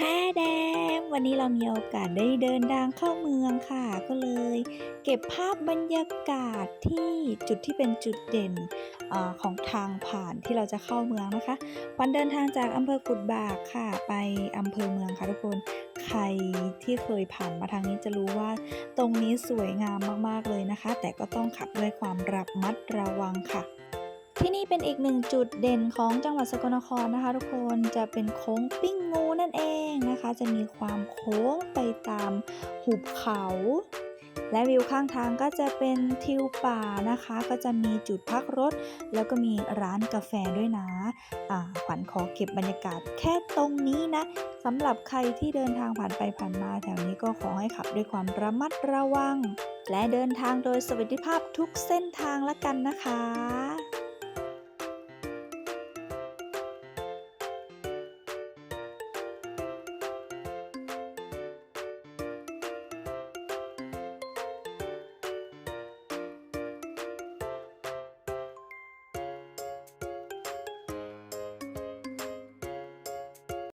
แท้แดง วันนี้เรามีโอกาสได้เดินทางเข้าเมืองค่ะ ก็เลย เก็บภาพบรรยากาศที่จุดที่เป็นจุดเด่นอของทางผ่านที่เราจะเข้าเมืองนะคะ วันเดินทางจากอำเภอกุดบากค่ะ ไปอำเภอเมืองค่ะทุกคนใครที่เคยผ่านมาทางนี้จะรู้ว่า ตรงนี้สวยงามมากๆเลยนะคะ แต่ก็ต้องขับด้วยความระมัดระวังค่ะที่นี่เป็นอีกหนึ่งจุดเด่นของจังหวัดสกลนครนะคะ ทุกคนจะเป็นโค้งปิ้งงูนั่นเอง นะคะจะมีความโค้งไปตามหุบเขา และวิวข้างทางก็จะเป็นทิวป่านะคะ ก็จะมีจุดพักรถ แล้วก็มีร้านกาแฟด้วยนะขวัญขอเก็บบรรยากาศแค่ตรงนี้นะสำหรับใครที่เดินทางผ่านไปผ่านมาแถวนี้ก็ขอให้ขับด้วยความระมัดระวัง และเดินทางโดยสวัสดิภาพทุกเส้นทางละกันนะคะ